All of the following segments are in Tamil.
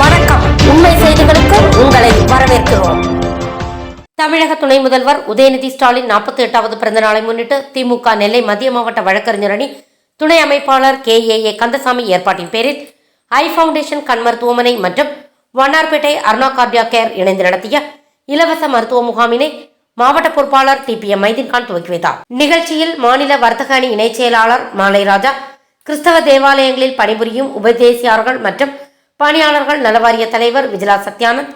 வணக்கம். உண்மை செய்திகளுக்கு உங்களை வரவேற்கிறோம். தமிழக துணை முதல்வர் உதயநிதி ஸ்டாலின் நாற்பத்தி எட்டாவது பிறந்த நாளை முன்னிட்டு திமுக நெல்லை மத்திய மாவட்ட வழக்கறிஞர் அணி துணை அமைப்பாளர் கே ஏ ஏ கந்தசாமி ஏற்பாட்டின் பேரில் ஐ ஃபவுண்டேஷன் கண் மருத்துவமனை மற்றும் வண்ணார்பேட்டை அருணா கார்டியா கேர் இணைந்து நடத்திய இலவச மருத்துவ முகாமினை மாவட்ட பொறுப்பாளர் டி பி எம் மைதீன்கான் துவக்கி வைத்தார். நிகழ்ச்சியில் மாநில வர்த்தக அணி இணைச் செயலாளர் மாலைராஜா கிறிஸ்தவ தேவாலயங்களில் பணிபுரியும் உபதேசியார்கள் மற்றும் பணியாளர்கள் நலவாரிய தலைவர் விஜிலா சத்யானந்த்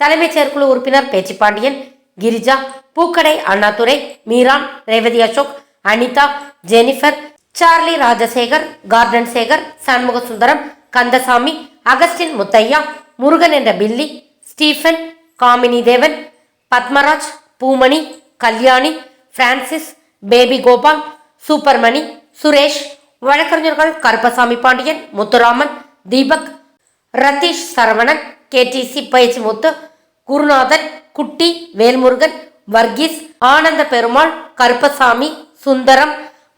தலைமைச் செயற்குழு உறுப்பினர் பேச்சு பாண்டியன் கிரிஜா பூக்கடை Annadurai Meeran Revathi Ashok Anitha Jennifer Charlie Rajasekar garden Sekar Shanmuga Sundaram Kandasamy Augustine Muthaiah Murugan என்ற Billy Stephen Kamini Devan Padmaraj Poomani Kalyani Francis Baby Gopal சூப்பர்மணி Suresh வழக்கறிஞர்கள் கருப்பசாமி பாண்டியன் முத்துராமன் தீபக் ரதீஷ் சரவணன் கேடிசி பயிற்சி முத்து குருநாதன் குட்டி வேல்முருகன் வர்கீஸ் ஆனந்த பெருமாள் கருப்பசாமி சுந்தரம்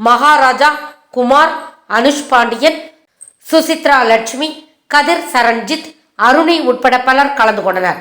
மகாராஜா குமார் அனுஷ் பாண்டியன் சுசித்ரா லட்சுமி கதிர் சரண்ஜித் அருணி உட்பட பலர் கலந்து கொண்டனர்.